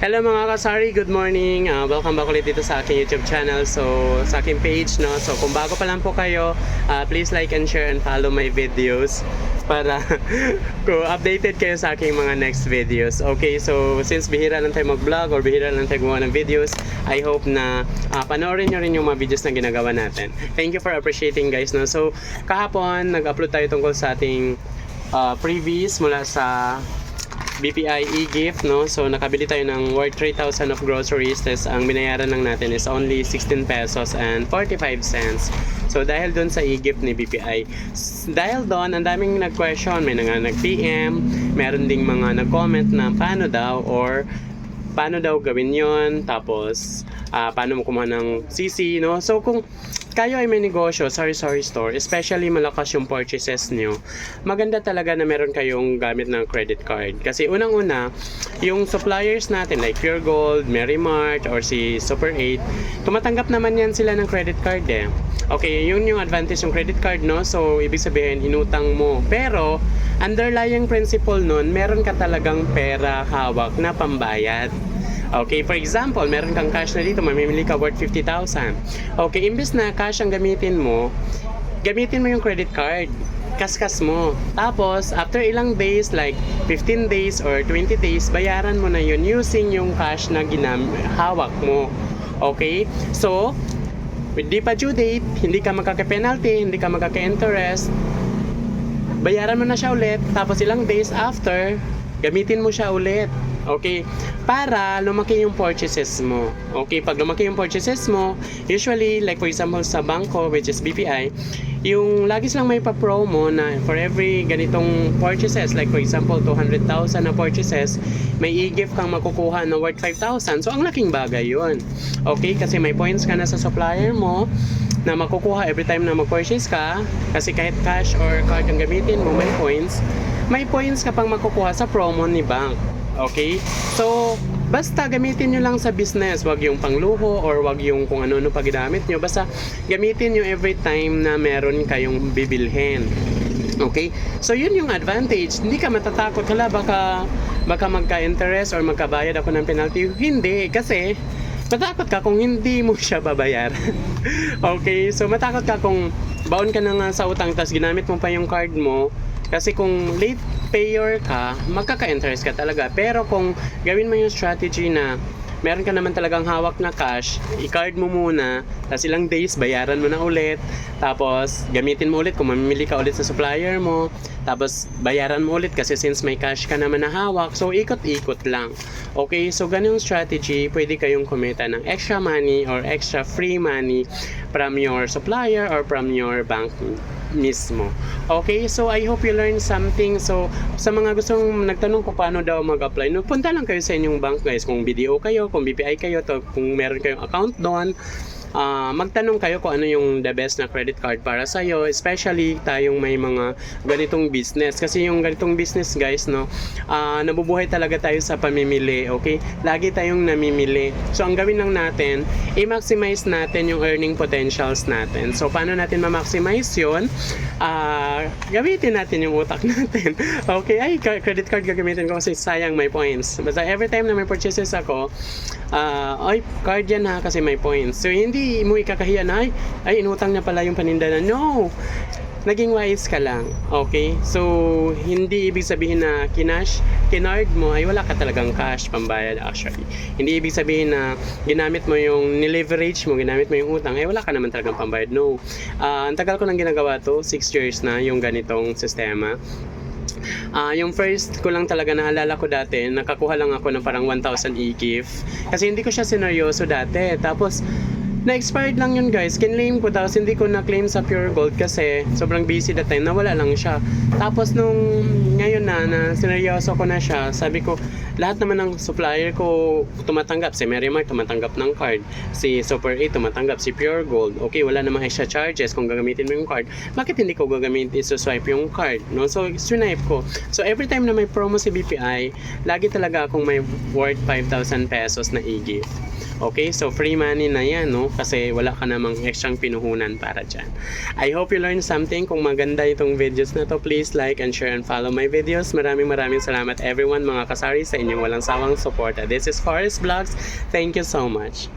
Hello mga kasari, good morning. Uh, welcome back ulit dito sa aking YouTube channel. So, sa aking page, no. So, kung bago pa lang po kayo, uh, please like and share and follow my videos para ko updated kayo sa aking mga next videos. Okay, so since bihira lang tayo mag-vlog or bihira lang tayo gumawa ng videos, I hope na uh, panoorin nyo rin yung mga videos na ginagawa natin. Thank you for appreciating guys. No? So, kahapon, nag-upload tayo tungkol sa ating uh, previous mula sa BPI e-gift, no? So, nakabili tayo ng worth 3,000 of groceries. Tapos, ang binayaran lang natin is only 16 pesos and 45 cents. So, dahil doon sa e-gift ni BPI, s- dahil doon, ang daming nag-question. May nga nag-PM, meron ding mga nag-comment na paano daw or paano daw gawin yon tapos ah, paano mo kumuha ng CC, no? So, kung kayo ay may negosyo, sorry store, especially malakas yung purchases nyo, maganda talaga na meron kayong gamit ng credit card. Kasi unang-una, yung suppliers natin like Pure Gold, Merrimart, or si Super 8, tumatanggap naman yan sila ng credit card eh. Okay, yun yung advantage ng credit card, no? So, ibig sabihin, inutang mo. Pero, underlying principle nun, meron ka talagang pera hawak na pambayad. Okay, for example, meron kang cash na dito, mamimili ka worth 50,000. Okay, imbes na cash ang gamitin mo, gamitin mo yung credit card. Kaskas mo. Tapos, after ilang days, like 15 days or 20 days, bayaran mo na yun using yung cash na ginam hawak mo. Okay? So, with di pa due date, hindi ka magkaka-penalty, hindi ka magkaka-interest, bayaran mo na siya ulit, tapos ilang days after, gamitin mo siya ulit. Okay? Para lumaki yung purchases mo. Okay? Pag lumaki yung purchases mo, usually, like for example sa bangko, which is BPI, yung lagi silang may pa-promo na for every ganitong purchases, like for example, 200,000 na purchases, may i-gift kang makukuha na worth 5,000. So, ang laking bagay yun. Okay? Kasi may points ka na sa supplier mo, na makukuha every time na mag-purchase ka kasi kahit cash or card ang gamitin mo may points may points ka pang makukuha sa promo ni bank okay so basta gamitin nyo lang sa business wag yung pangluho or wag yung kung ano-ano pa ginamit nyo basta gamitin nyo every time na meron kayong bibilhin Okay? So, yun yung advantage. Hindi ka matatakot, hala, baka, baka magka-interest or magkabayad ako ng penalty. Hindi, kasi matakot ka kung hindi mo siya babayaran. okay? So, matakot ka kung baon ka na nga sa utang tapos ginamit mo pa yung card mo. Kasi kung late payer ka, magkaka-interest ka talaga. Pero kung gawin mo yung strategy na meron ka naman talagang hawak na cash, i-card mo muna, tapos ilang days, bayaran mo na ulit, tapos gamitin mo ulit kung mamimili ka ulit sa supplier mo, tapos bayaran mo ulit kasi since may cash ka naman na hawak, so ikot-ikot lang. Okay, so ganyung strategy, pwede kayong kumita ng extra money or extra free money from your supplier or from your bank mismo. Okay, so I hope you learned something. So, sa mga gustong nagtanong kung paano daw mag-apply, no, punta lang kayo sa inyong bank guys. Kung BDO kayo, kung BPI kayo, to, kung meron kayong account doon, ah, magtanong kayo kung ano yung the best na credit card para sa iyo especially tayong may mga ganitong business. Kasi yung ganitong business guys no ah, nabubuhay talaga tayo sa pamimili okay? Lagi tayong namimili. So ang gawin lang natin i-maximize natin yung earning potentials natin. So paano natin ma-maximize yun? Ah, gamitin natin yung utak natin. Okay ay credit card gagamitin ko kasi sayang may points. Basta every time na may purchases ako ah ay card yan ha kasi may points. So hindi mo ikakahiya na ay, ay inutang niya pala yung paninda na no. Naging wise ka lang. Okay? So hindi ibig sabihin na kinash kinard mo ay wala ka talagang cash pambayad actually. Hindi ibig sabihin na ginamit mo yung nileverage mo ginamit mo yung utang ay wala ka naman talagang pambayad. No. Ah, ang tagal ko nang ginagawa to 6 years na yung ganitong sistema. Ah, yung first ko lang talaga naalala ko dati, nakakuha lang ako ng parang 1,000 e-gift. Kasi hindi ko siya sineryoso dati. Tapos, na-expired lang yun guys. Kinlaim ko tapos hindi ko na-claim sa Pure Gold kasi sobrang busy that time. Nawala lang siya. Tapos nung ngayon na, na sineryoso ko na siya, sabi ko, lahat naman ng supplier ko tumatanggap. Si Merrimart tumatanggap ng card. Si Super 8 tumatanggap. Si Pure Gold. Okay, wala namang extra charges kung gagamitin mo yung card. Bakit hindi ko gagamitin so swipe yung card? No? So, swipe ko. So, every time na may promo si BPI, lagi talaga akong may worth 5,000 pesos na e-gift. Okay, so free money na yan, no? Kasi wala ka namang extrang pinuhunan para dyan. I hope you learned something. Kung maganda itong videos na to, please like and share and follow my videos. Maraming maraming salamat everyone mga kasari sa inyong walang sawang suporta. This is Forest Vlogs. Thank you so much.